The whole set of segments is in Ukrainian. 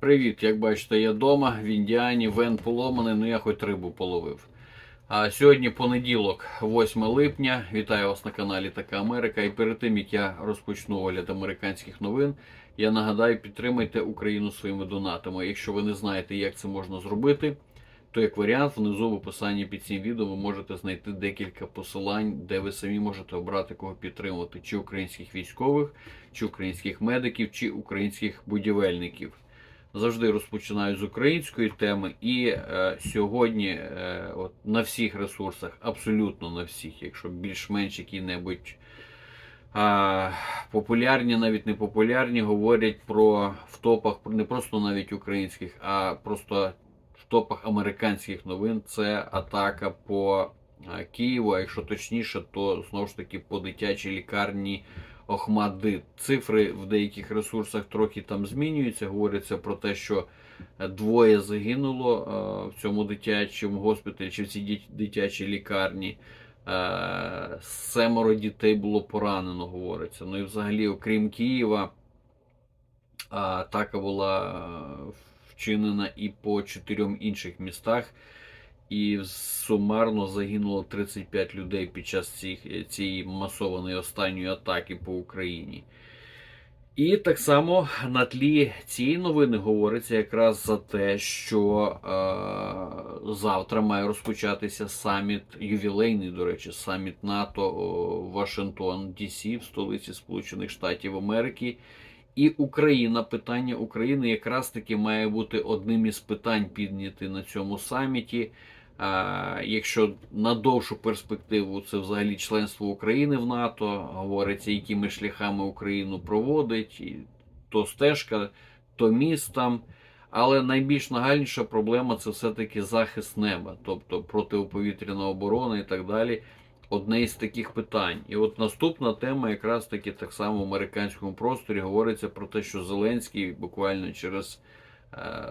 Привіт, як бачите, я вдома в Індіані, вен поломаний, ну я хоч рибу половив. А сьогодні понеділок, 8 липня. Вітаю вас на каналі Така Америка. І перед тим як я розпочну огляд американських новин, я нагадаю, підтримайте Україну своїми донатами. Якщо ви не знаєте, як це можна зробити, то як варіант, внизу в описанні під цим відео ви можете знайти декілька посилань, де ви самі можете обрати кого підтримувати: чи українських військових, чи українських медиків, чи українських будівельників завжди розпочинаю з української теми. І е, сьогодні е, от, на всіх ресурсах, абсолютно на всіх, якщо більш-менш які-небудь е, популярні, навіть не популярні, говорять про в топах не просто навіть українських, а просто в топах американських новин. Це атака по е, Києву. А якщо точніше, то знову ж таки по дитячій лікарні. Охмади. Цифри в деяких ресурсах трохи там змінюються. Говориться про те, що двоє загинуло е, в цьому дитячому госпіталі чи в цій дитячій лікарні. Е, Семеро дітей було поранено, говориться. Ну і взагалі, окрім Києва, атака була е, вчинена і по чотирьом інших містах. І сумарно загинуло 35 людей під час цієї масованої останньої атаки по Україні. І так само на тлі цієї новини говориться якраз за те, що е, завтра має розпочатися саміт, ювілейний, до речі, саміт НАТО Вашингтон, Дісі в столиці Сполучених Штатів Америки. І Україна, питання України якраз таки має бути одним із питань підняти на цьому саміті. А, Якщо на довшу перспективу це взагалі членство України в НАТО, говориться, якими шляхами Україну проводить, і то стежка, то міст там. Але найбільш нагальніша проблема це все-таки захист неба, тобто протиповітряна оборона і так далі. Одне із таких питань. І от наступна тема, якраз таки так само в американському просторі, говориться про те, що Зеленський буквально через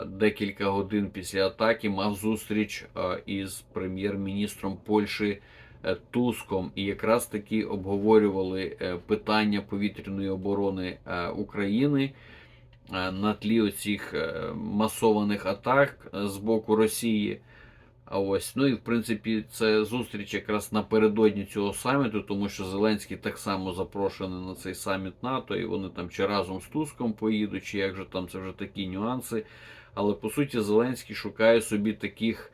декілька годин після атаки мав зустріч е, із прем'єр-міністром Польщі е, Туском, і якраз таки обговорювали е, питання повітряної оборони е, України е, на тлі оцих е, масованих атак е, з боку Росії. А ось, ну і в принципі, це зустріч якраз напередодні цього саміту, тому що Зеленський так само запрошений на цей саміт НАТО, і вони там чи разом з Туском поїдуть, чи як же там це вже такі нюанси. Але по суті, Зеленський шукає собі таких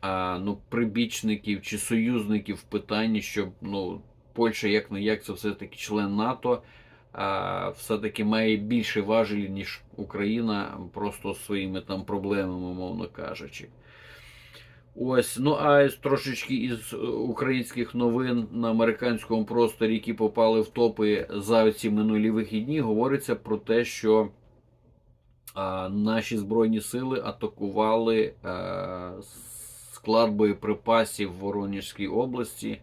а, ну, прибічників чи союзників в питанні, щоб ну, Польща як не як це все-таки член НАТО. А, все-таки має більше важелі, ніж Україна, просто своїми там проблемами, мовно кажучи. Ось, ну а трошечки із е, українських новин на американському просторі, які попали в топи за ці минулі вихідні, говориться про те, що а, наші збройні сили атакували а, склад боєприпасів в Воронежській області.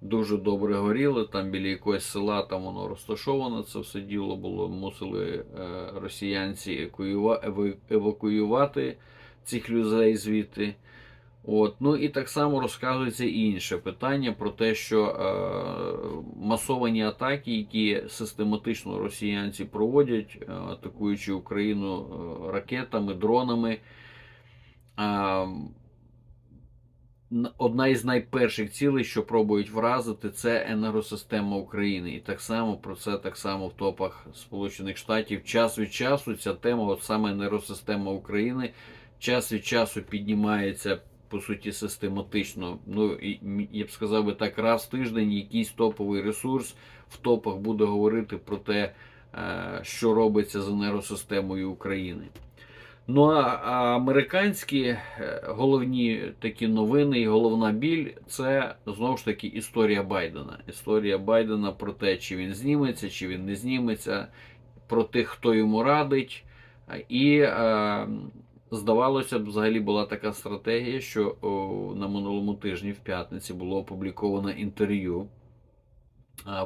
Дуже добре горіли. Там біля якогось села там воно розташовано. Це все діло було. Мусили е, росіянці евакуювати цих людей звідти. От. Ну і так само розказується інше питання про те, що е, масовані атаки, які систематично росіянці проводять, е, атакуючи Україну е, ракетами, дронами. Е, Одна із найперших цілей, що пробують вразити, це енергосистема України. І так само про це так само в топах Сполучених Штатів. Час від часу ця тема, от саме енергосистема України, час від часу піднімається по суті систематично. Ну я б сказав би так, раз в тиждень якийсь топовий ресурс в топах буде говорити про те, е, що робиться з енергосистемою України. Ну а, а американські е, головні такі новини і головна біль це знову ж таки історія Байдена. Історія Байдена про те, чи він зніметься, чи він не зніметься, про тих, хто йому радить. І е, здавалося б, взагалі була така стратегія, що о, на минулому тижні в п'ятниці було опубліковано інтерв'ю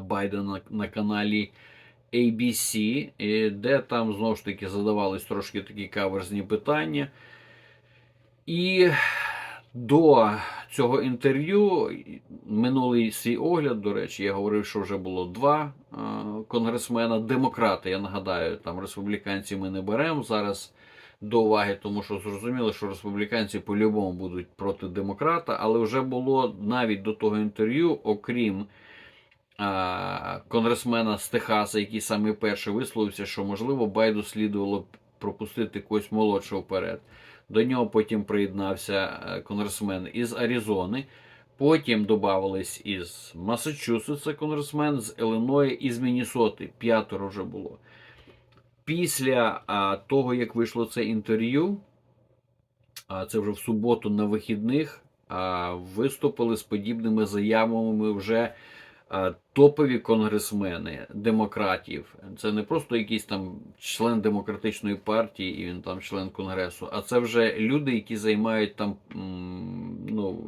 Байдена на каналі ABC, де там знову ж таки задавались трошки такі каверзні питання. І до цього інтерв'ю минулий свій огляд, до речі, я говорив, що вже було два конгресмена, демократи. Я нагадаю, там республіканці ми не беремо. Зараз до уваги, тому що зрозуміло, що республіканці по-любому будуть проти демократа, але вже було навіть до того інтерв'ю, окрім а, конгресмена з Техаса, який саме перший висловився, що можливо Байду слідувало пропустити когось молодшого вперед. До нього потім приєднався е, конгресмен із Аризони. Потім додавались із Масачусетса конгресмен, з Іллиною і з Міннесоти. П'ятеро вже було. Після а, того, як вийшло це інтерв'ю, а, це вже в суботу на вихідних, а, виступили з подібними заявами вже а, топові конгресмени демократів. Це не просто якийсь там член демократичної партії, і він там член конгресу, а це вже люди, які займають там ну,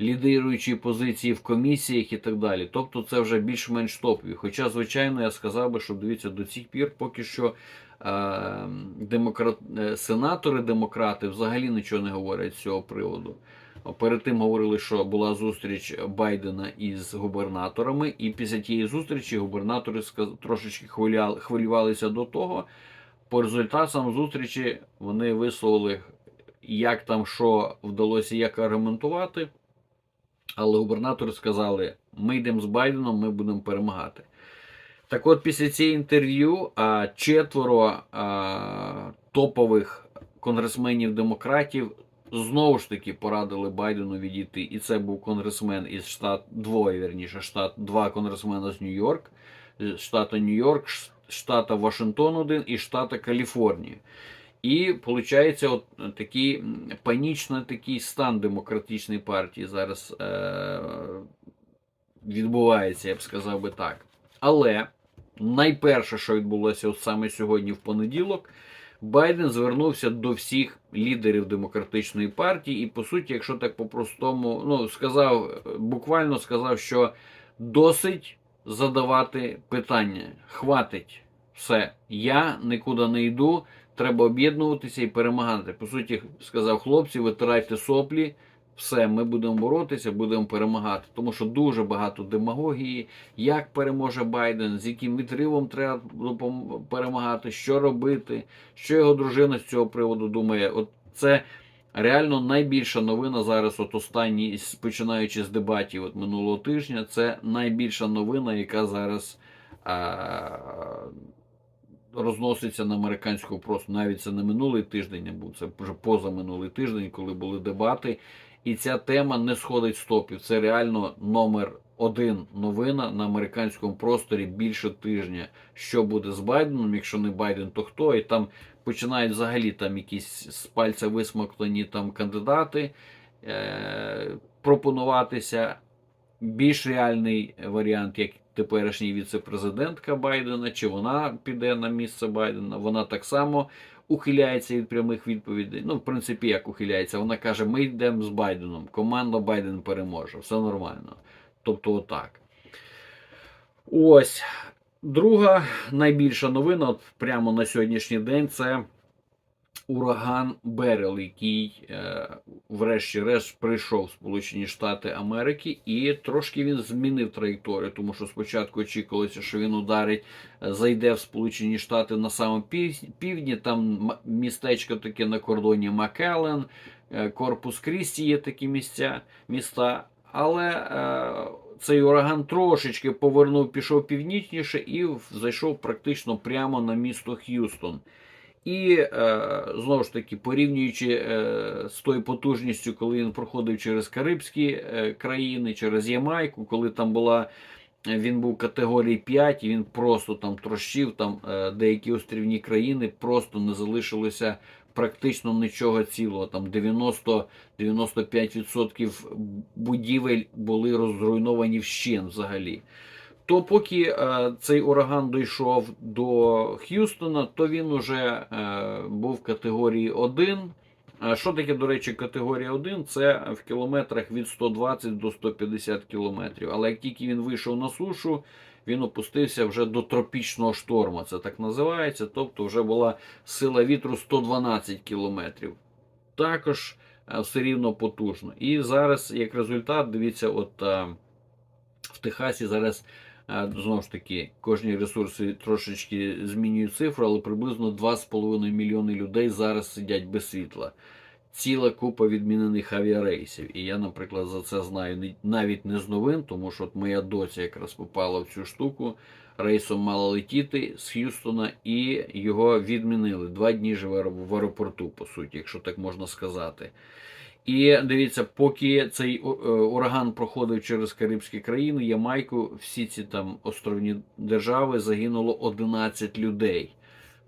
лідируючі позиції в комісіях і так далі. Тобто це вже більш-менш топові. Хоча, звичайно, я сказав би, що дивіться, до цих пір поки що е, демократ, е, сенатори демократи взагалі нічого не говорять з цього приводу. Перед тим говорили, що була зустріч Байдена із губернаторами, і після тієї зустрічі губернатори трошечки хвилювалися до того. По результатам зустрічі вони висловили, як там що вдалося як аргументувати. Але губернатори сказали: ми йдемо з Байденом, ми будемо перемагати. Так от, після цієї інтерв'ю четверо а, топових конгресменів-демократів знову ж таки порадили Байдену відійти. І це був конгресмен із штат, двоє вірніше, штат, два конгресмена з Нью-Йорк, з штату Нью-Йорк, штата Вашингтон один і штата Каліфорнія. І виходить, от такий м, панічний такий стан демократичної партії зараз е- відбувається, я б сказав би так. Але найперше, що відбулося от саме сьогодні в понеділок, Байден звернувся до всіх лідерів демократичної партії, і по суті, якщо так по-простому, ну сказав, буквально сказав, що досить задавати питання. Хватить все, я нікуди не йду. Треба об'єднуватися і перемагати. По суті, сказав хлопці, витирайте соплі, все, ми будемо боротися, будемо перемагати. Тому що дуже багато демагогії, як переможе Байден, з яким відривом треба перемагати, що робити, що його дружина з цього приводу думає. От це реально найбільша новина зараз, от останні, починаючи з дебатів от минулого тижня, це найбільша новина, яка зараз. А, розноситься на американську просто навіть це не минулий тиждень, а був це вже позаминулий тиждень, коли були дебати. І ця тема не сходить з топів. Це реально номер один новина на американському просторі більше тижня. Що буде з Байденом? Якщо не Байден, то хто? І там починають взагалі там якісь з пальця висмоктані там кандидати е- пропонуватися. Більш реальний варіант, як теперішній віце-президентка Байдена, чи вона піде на місце Байдена, вона так само ухиляється від прямих відповідей. Ну, в принципі, як ухиляється, вона каже: ми йдемо з Байденом, команда Байден переможе, все нормально. Тобто, отак. Ось. Друга найбільша новина, от прямо на сьогоднішній день, це ураган Берел, який е, врешті-решт прийшов в Сполучені Штати Америки, і трошки він змінив траєкторію, тому що спочатку очікувалося, що він ударить, е, зайде в Сполучені Штати на самому пів- півдні. Там містечко таке на кордоні Макелен, е, Корпус Крісті є такі місця, міста. Але е, цей ураган трошечки повернув, пішов північніше і зайшов практично прямо на місто Х'юстон. І е, знову ж таки, порівнюючи е, з тою потужністю, коли він проходив через Карибські е, країни, через Ямайку, коли там була. Він був категорії 5, і він просто там трощив, там деякі острівні країни просто не залишилося практично нічого цілого. Там 90-95% будівель були розруйновані вщен взагалі. То поки е, цей ураган дійшов до Х'юстона, то він уже е, був в категорії 1. Що таке, до речі, категорія 1? Це в кілометрах від 120 до 150 кілометрів. Але як тільки він вийшов на сушу, він опустився вже до тропічного шторму. Це так називається. Тобто вже була сила вітру 112 кілометрів. Також е, все рівно потужно. І зараз, як результат, дивіться, от в Техасі зараз Знову ж таки, кожні ресурси трошечки змінюють цифру, але приблизно 2,5 мільйони людей зараз сидять без світла. Ціла купа відмінених авіарейсів. І я, наприклад, за це знаю навіть не з новин, тому що от моя доця якраз попала в цю штуку. Рейсом мала летіти з Х'юстона, і його відмінили. Два дні живе в аеропорту, по суті, якщо так можна сказати. І дивіться, поки цей е, ураган проходив через Карибські країни, Ямайку, всі ці там островні держави загинуло 11 людей.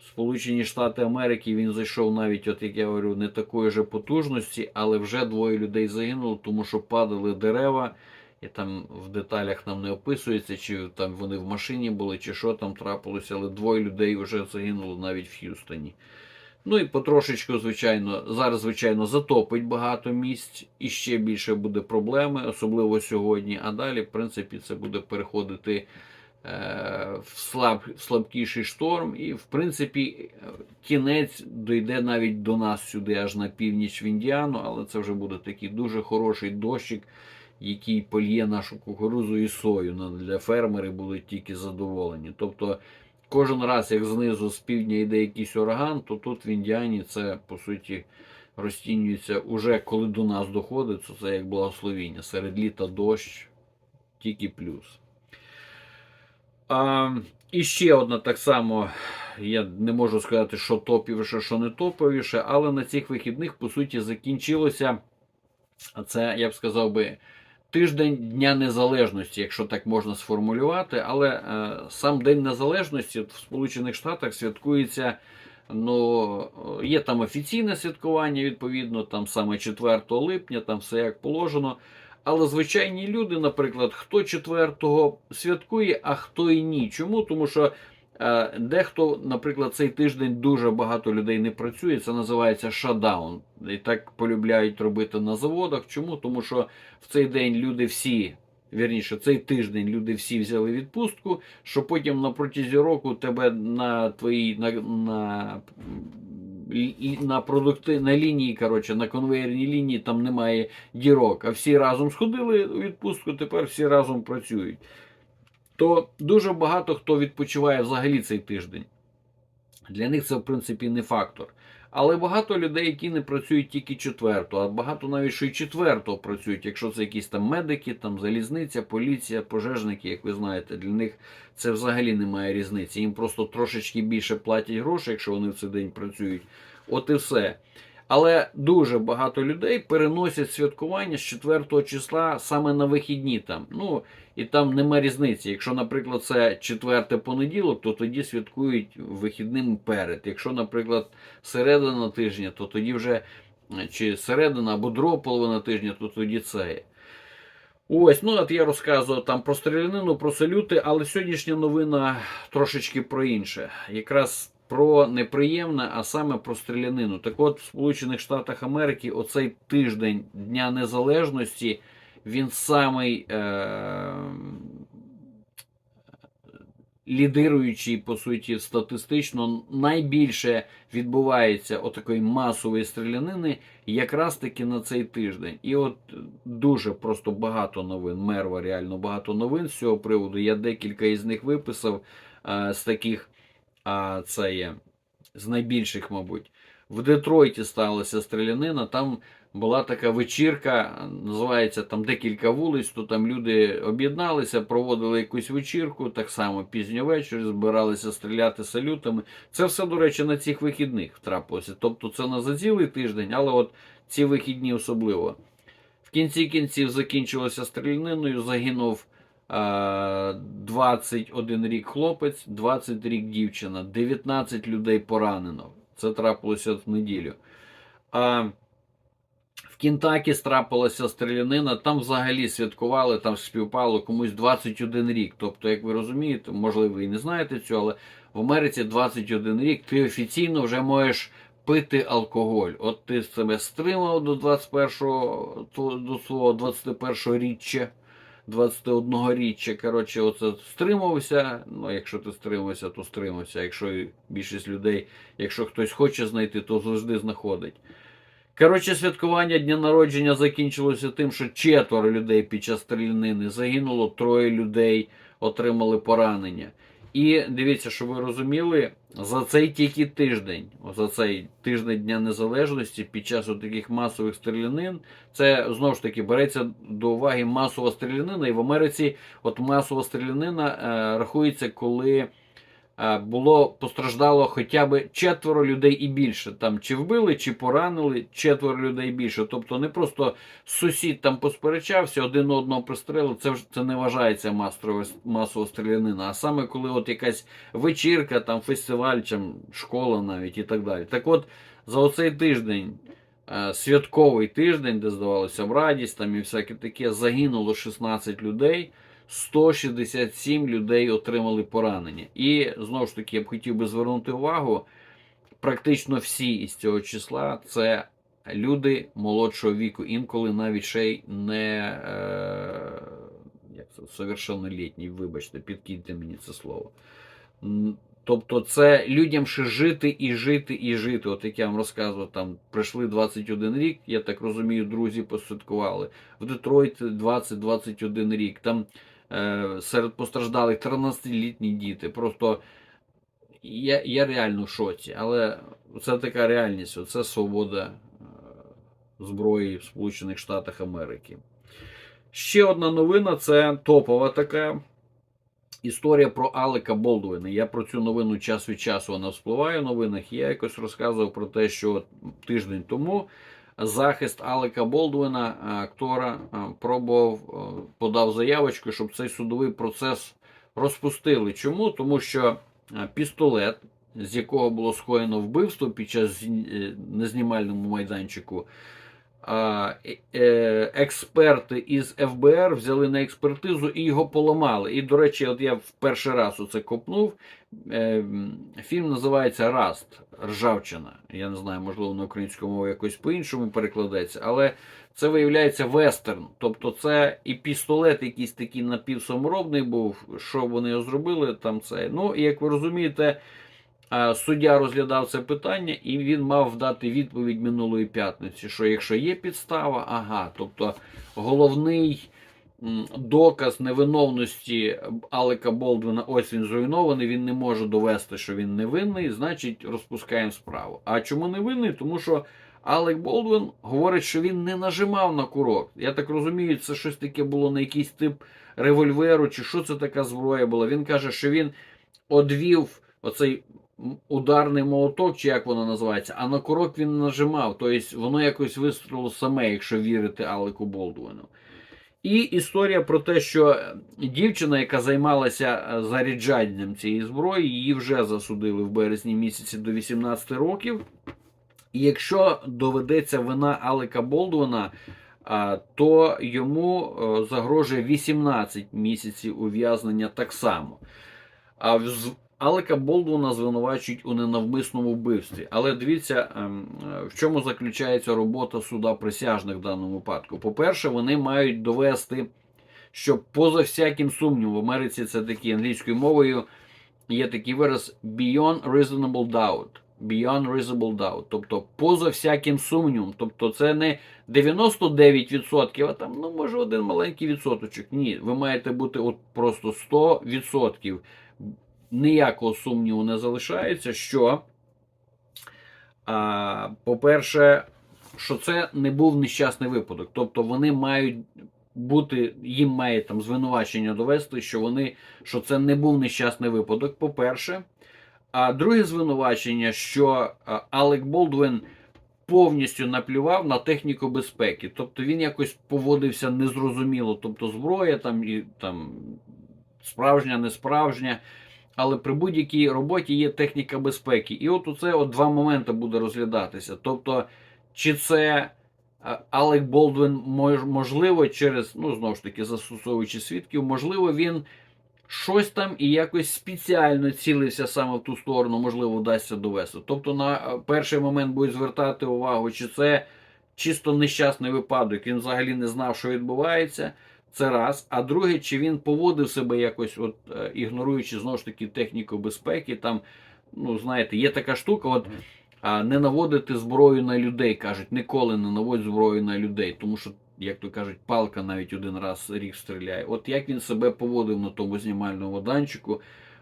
Сполучені Штати Америки він зайшов навіть, от як я говорю, не такої же потужності, але вже двоє людей загинуло, тому що падали дерева, і там в деталях нам не описується, чи там вони в машині були, чи що там трапилося, але двоє людей вже загинуло навіть в Х'юстоні. Ну і потрошечку, звичайно, зараз, звичайно, затопить багато місць і ще більше буде проблеми, особливо сьогодні. А далі, в принципі, це буде переходити е, в, слаб, в слабкіший шторм. І, в принципі, е, кінець дійде навіть до нас сюди, аж на північ в Індіану, але це вже буде такий дуже хороший дощик, який польє нашу кукурузу і сою. Для фермерів будуть тільки задоволені. Тобто. Кожен раз, як знизу з півдня йде якийсь ураган, то тут в Індіані це по суті розцінюється уже коли до нас доходить, то це як благословіння. Серед літа дощ, тільки плюс. А, і ще одна так само, я не можу сказати, що топовіше, що не топовіше, але на цих вихідних, по суті, закінчилося. Це, я б сказав би, тиждень Дня Незалежності, якщо так можна сформулювати. Але е, сам День Незалежності в Сполучених Штатах святкується. Ну, є там офіційне святкування, відповідно, там саме 4 липня, там все як положено. Але звичайні люди, наприклад, хто 4-го святкує, а хто і ні. Чому? Тому що дехто, наприклад, цей тиждень дуже багато людей не працює. Це називається шадаун. І так полюбляють робити на заводах. Чому? Тому що в цей день люди всі, вірніше, цей тиждень люди всі взяли відпустку, що потім на протязі року тебе на твоїй на, на, на продукти на лінії, коротше, на конвейерній лінії там немає дірок, а всі разом сходили у відпустку, тепер всі разом працюють. То дуже багато хто відпочиває взагалі цей тиждень. Для них це, в принципі, не фактор. Але багато людей, які не працюють тільки четвертого, а багато навіть що й четвертого працюють, якщо це якісь там медики, там залізниця, поліція, пожежники, як ви знаєте, для них це взагалі немає різниці. Їм просто трошечки більше платять грошей, якщо вони в цей день працюють. От і все. Але дуже багато людей переносять святкування з 4 числа саме на вихідні там. Ну і там нема різниці. Якщо, наприклад, це 4 понеділок, то тоді святкують вихідним перед. Якщо, наприклад, середина тижня, то тоді вже е, чи середина або друга половина тижня, то тоді це. Ось, ну от я розказував там про стрілянину, про салюти, але сьогоднішня новина трошечки про інше. Якраз про неприємне, а саме про стрілянину. Так от, в Сполучених Штатах Америки оцей тиждень Дня Незалежності він самий е- лідируючий, по суті, статистично найбільше відбувається отакої масової стрілянини якраз таки на цей тиждень. І от дуже просто багато новин, мерва реально багато новин з цього приводу. Я декілька із них виписав е- з таких, а це є з найбільших, мабуть. В Детройті сталася стрілянина, там була така вечірка, називається там декілька вулиць, то там люди об'єдналися, проводили якусь вечірку, так само пізньо ввечері, збиралися стріляти салютами. Це все, до речі, на цих вихідних трапилося. Тобто це не за цілий тиждень, але от ці вихідні особливо. В кінці кінців закінчилося стріляниною, загинув 21 рік хлопець, 20 рік дівчина, 19 людей поранено. Це трапилося в неділю. А в Кінтакі трапилася стрілянина, там взагалі святкували, там співпало комусь 21 рік. Тобто, як ви розумієте, можливо, ви і не знаєте цього, але в Америці 21 рік ти офіційно вже можеш пити алкоголь. От ти себе стримав до 21-го, до свого 21-го річчя. 21 річчя, коротше, оце стримався. Ну, якщо ти стримався, то стримався. Якщо більшість людей, якщо хтось хоче знайти, то завжди знаходить. Коротше, святкування дня народження закінчилося тим, що четверо людей під час стрілянини загинуло, троє людей отримали поранення. І дивіться, щоб ви розуміли, за цей тільки тиждень, за цей тиждень Дня Незалежності, під час таких масових стрілянин, це знову ж таки береться до уваги масова стрілянина. І в Америці от масова стрілянина е, рахується, коли було постраждало хоча б четверо людей і більше. Там чи вбили, чи поранили четверо людей і більше. Тобто не просто сусід там посперечався, один одного пристрелив. Це це не вважається масова, масова стрілянина. А саме коли от якась вечірка, там фестиваль, чи школа навіть і так далі. Так от за оцей тиждень. е, Святковий тиждень, де здавалося в радість, там і всяке таке, загинуло 16 людей, 167 людей отримали поранення. І знову ж таки, я б хотів би звернути увагу, практично всі із цього числа це люди молодшого віку, інколи навіть ще й не е, як совершеннолітні, вибачте, підкиньте мені це слово. Тобто це людям ще жити і жити і жити. От як я вам розказував, там пройшли 21 рік, я так розумію, друзі посвяткували. В Детройт 20-21 рік. Там серед постраждалих 13-літні діти. Просто я, я реально в шоці. Але це така реальність. Це свобода е, зброї в Сполучених Штатах Америки. Ще одна новина це топова така. Історія про Алека Болдуїна. Я про цю новину час від часу вона вспливає в новинах. Я якось розказував про те, що тиждень тому захист Алека Болдуїна, актора, пробував подав заявочку, щоб цей судовий процес розпустили. Чому? Тому що пістолет, з якого було скоєно вбивство під час незнімальному майданчику. Експерти із ФБР взяли на експертизу і його поламали. І, до речі, от я в перший раз оце копнув. Е, Фільм називається Раст Ржавчина. Я не знаю, можливо, на українську мову якось по-іншому перекладеться, але це виявляється вестерн. Тобто це і пістолет, якийсь такий напівсаморобний був. Що вони його зробили? Там це. Ну, і як ви розумієте. Суддя розглядав це питання, і він мав дати відповідь минулої п'ятниці, що якщо є підстава, ага, тобто головний доказ невиновності Алека Болдвина, ось він зруйнований, він не може довести, що він невинний, значить розпускаємо справу. А чому невинний? Тому що Алек Болдвин говорить, що він не нажимав на курок. Я так розумію, це щось таке було на якийсь тип револьверу, чи що це така зброя була. Він каже, що він одвів оцей ударний молоток, чи як воно називається, а на курок він нажимав. Тобто воно якось вистрілило саме, якщо вірити Алеку Болдуину. І історія про те, що дівчина, яка займалася заряджанням цієї зброї, її вже засудили в березні місяці до 18 років. І якщо доведеться вина Алека Болдуина, то йому загрожує 18 місяців ув'язнення так само. А Алека Болдуна звинувачують у ненавмисному вбивстві. Але дивіться, ем, в чому заключається робота суда присяжних в даному випадку. По-перше, вони мають довести, що поза всяким сумнівом в Америці це такі англійською мовою є такий вираз beyond reasonable doubt. Beyond reasonable doubt. Тобто, поза всяким сумнівом. Тобто, це не 99%, а там, ну, може, один маленький відсоточок. Ні, ви маєте бути от просто 100% ніякого сумніву не залишається, що, по-перше, що це не був нещасний випадок. Тобто вони мають бути, їм має там звинувачення довести, що вони, що це не був нещасний випадок, по-перше. А друге звинувачення, що Алек Болдвин повністю наплював на техніку безпеки. Тобто він якось поводився незрозуміло. Тобто зброя там і там справжня, несправжня. Але при будь-якій роботі є техніка безпеки. І от оце от два моменти буде розглядатися. Тобто, чи це Алек Болдвин можливо, через, ну, знову ж таки, застосовуючи свідків, можливо, він щось там і якось спеціально цілився саме в ту сторону, можливо, вдасться довести. Тобто, на перший момент будуть звертати увагу, чи це чисто нещасний випадок, він взагалі не знав, що відбувається. Це раз. А друге, чи він поводив себе якось, от е, ігноруючи знову ж таки техніку безпеки, там, ну, знаєте, є така штука, от а, не наводити зброю на людей. Кажуть, ніколи не наводь зброю на людей. Тому що як то кажуть, палка навіть один раз рік стріляє. От як він себе поводив на тому знімальному майданчику,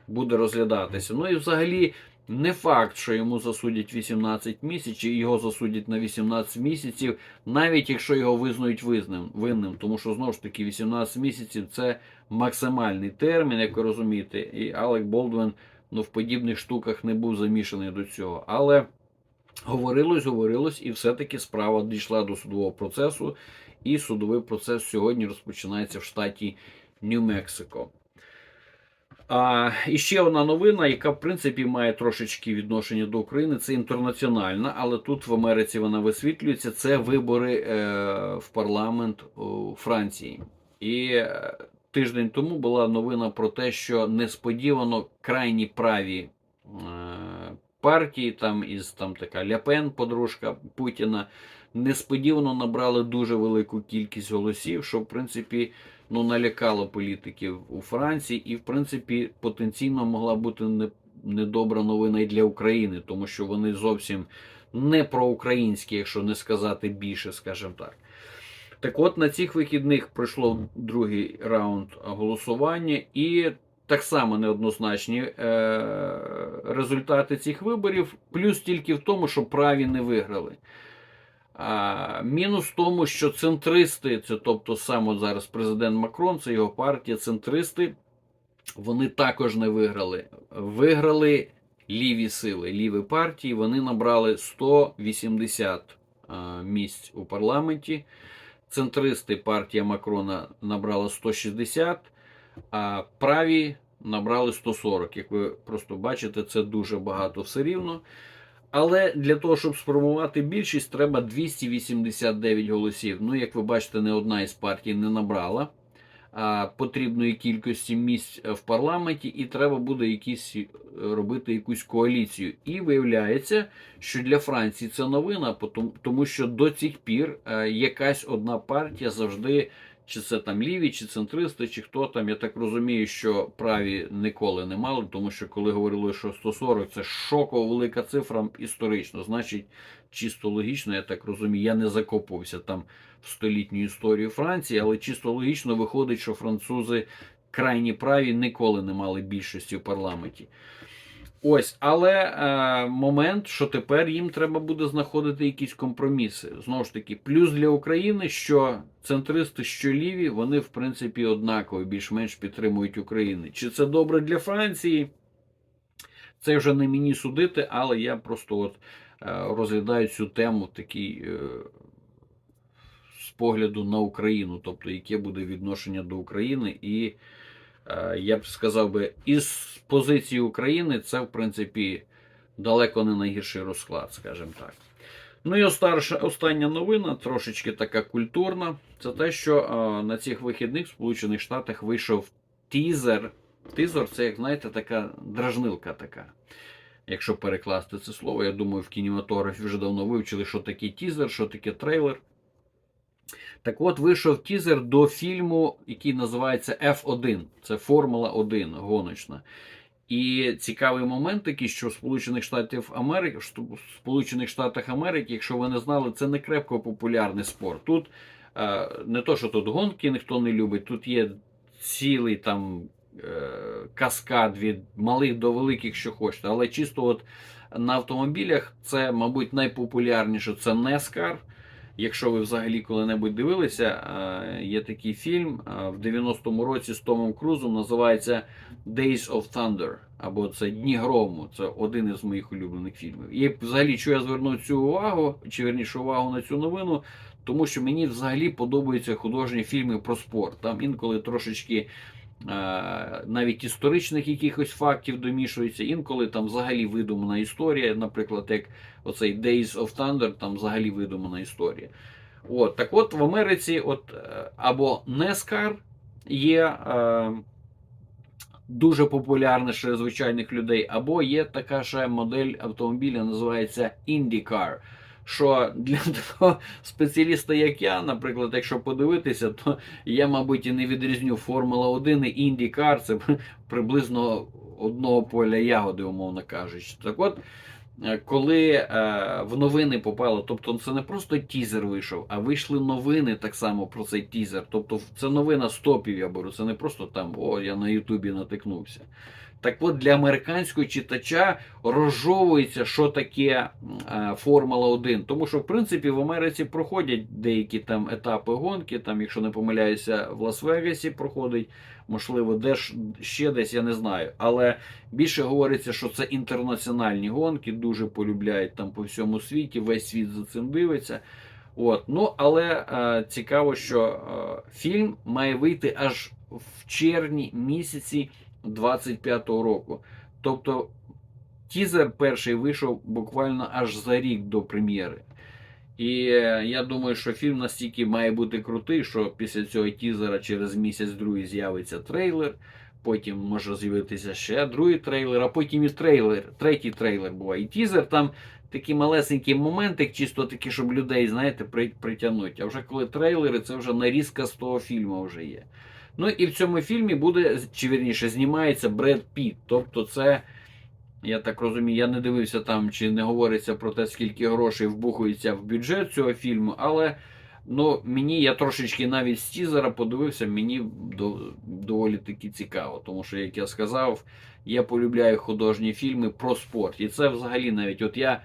буде розглядатися. Ну і взагалі. Не факт, що йому засудять 18 місяців, його засудять на 18 місяців, навіть якщо його визнають визнаним, винним. Тому що знову ж таки 18 місяців це максимальний термін, як ви розумієте. І Алек Болдвин ну, в подібних штуках не був замішаний до цього. Але говорилось, говорилось, і все-таки справа дійшла до судового процесу. І судовий процес сьогодні розпочинається в штаті Нью-Мексико. А і ще одна новина, яка в принципі має трошечки відношення до України. Це інтернаціональна, але тут в Америці вона висвітлюється. Це вибори е, в парламент у Франції. І е, тиждень тому була новина про те, що несподівано крайні праві е, партії, там із там така Ляпен, подружка Путіна, несподівано набрали дуже велику кількість голосів, що в принципі ну, налякало політиків у Франції, і, в принципі, потенційно могла бути не, недобра новина і для України, тому що вони зовсім не проукраїнські, якщо не сказати більше, скажімо так. Так от на цих вихідних пройшло другий раунд голосування, і так само неоднозначні е, результати цих виборів, плюс тільки в тому, що праві не виграли. А, Мінус в тому, що центристи, це тобто сам от зараз президент Макрон, це його партія, центристи, вони також не виграли. Виграли ліві сили, ліві партії, вони набрали 180 а, місць у парламенті. Центристи партія Макрона набрала 160, а праві набрали 140. Як ви просто бачите, це дуже багато все рівно. Але для того, щоб сформувати більшість, треба 289 голосів. Ну, як ви бачите, не одна із партій не набрала потрібної кількості місць в парламенті, і треба буде якісь е, робити якусь коаліцію. І виявляється, що для Франції це новина, тому що до цих пір е, якась одна партія завжди. Чи це там ліві, чи центристи, чи хто там. Я так розумію, що праві ніколи не мали, тому що коли говорили, що 140 це шоково велика цифра історично. Значить, чисто логічно, я так розумію, я не закопувався там в столітню історію Франції, але чисто логічно виходить, що французи крайні праві ніколи не мали більшості в парламенті. Ось, але е, момент, що тепер їм треба буде знаходити якісь компроміси. Знову ж таки, плюс для України, що центристи, що ліві, вони в принципі однаково більш-менш підтримують Україну. Чи це добре для Франції? Це вже не мені судити, але я просто от е, розглядаю цю тему такий е, з погляду на Україну, тобто яке буде відношення до України і. Е, я б сказав би, із позиції України це, в принципі, далеко не найгірший розклад, скажімо так. Ну і остання новина, трошечки така культурна. Це те, що е, на цих вихідних в Сполучених Штатах вийшов тізер. Тізер це, як знаєте, така дражнилка така. Якщо перекласти це слово, я думаю, в кінематографі вже давно вивчили, що таке тізер, що таке трейлер. Так от вийшов тізер до фільму, який називається F1. Це Формула 1 гоночна. І цікавий момент такий, що в Сполучених Штатів Америки, в Сполучених Штатах Америки, якщо ви не знали, це не крепко популярний спорт. Тут е, не то, що тут гонки ніхто не любить, тут є цілий там е, каскад від малих до великих, що хочете. Але чисто от на автомобілях це, мабуть, найпопулярніше це NASCAR. Якщо ви взагалі коли-небудь дивилися, є такий фільм в 90-му році з Томом Крузом, називається Days of Thunder, або це Дні Грому. Це один із моїх улюблених фільмів. І взагалі, що я звернув цю увагу, чи верніше увагу на цю новину, тому що мені взагалі подобаються художні фільми про спорт. Там інколи трошечки. Навіть історичних якихось фактів домішується, інколи там взагалі видумана історія, наприклад, як оцей Days of Thunder, там взагалі видумана історія. От, Так от в Америці от, е, або NASCAR є е, дуже популярна серед звичайних людей, або є така ж модель автомобіля, називається IndyCar. Що для такого спеціаліста, як я, наприклад, якщо подивитися, то я, мабуть, і не відрізню Формула 1 і IndyCar, це приблизно одного поля ягоди, умовно кажучи. Так от, е, коли е, в новини попало, тобто це не просто тізер вийшов, а вийшли новини так само про цей тізер. Тобто це новина з топів я беру. Це не просто там, о, я на Ютубі натикнувся. Так от для американського читача розжовується, що таке е, Формула 1. Тому що, в принципі, в Америці проходять деякі там етапи гонки, там, якщо не помиляюся, в Лас-Вегасі проходить, можливо, де ж ще десь, я не знаю. Але більше говориться, що це інтернаціональні гонки, дуже полюбляють там по всьому світі, весь світ за цим дивиться. От. Ну, але е, цікаво, що е, фільм має вийти аж в червні місяці 25-го року. Тобто тізер перший вийшов буквально аж за рік до прем'єри. І е, я думаю, що фільм настільки має бути крутий, що після цього тізера через місяць другий з'явиться трейлер. Потім може з'явитися ще другий трейлер, а потім і трейлер, третій трейлер буває. І тізер там такі малесенькі моменти, чисто такі, щоб людей, знаєте, при, притягнути. А вже коли трейлери, це вже нарізка з того фільму вже є. Ну і в цьому фільмі буде, чи вірніше, знімається Бред Піт. Тобто, це, я так розумію, я не дивився там, чи не говориться про те, скільки грошей вбухується в бюджет цього фільму, але ну, мені я трошечки навіть з тізера подивився, мені до, доволі таки цікаво. Тому що, як я сказав, я полюбляю художні фільми про спорт. І це взагалі навіть от я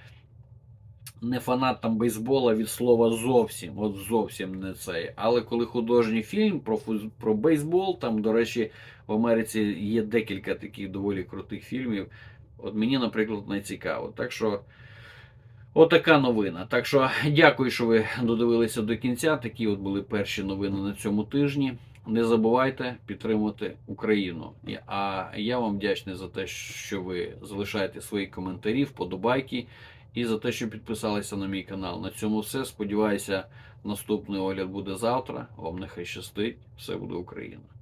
не фанат там бейсбола від слова зовсім, от зовсім не цей. Але коли художній фільм про, про бейсбол, там, до речі, в Америці є декілька таких доволі крутих фільмів. От мені, наприклад, не цікаво. Так що, отака новина. Так що дякую, що ви додивилися до кінця. Такі от були перші новини на цьому тижні. Не забувайте підтримувати Україну. А я вам вдячний за те, що ви залишаєте свої коментарі, вподобайки і за те, що підписалися на мій канал. На цьому все. Сподіваюся, наступний огляд буде завтра. Вам нехай щастить. Все буде Україна.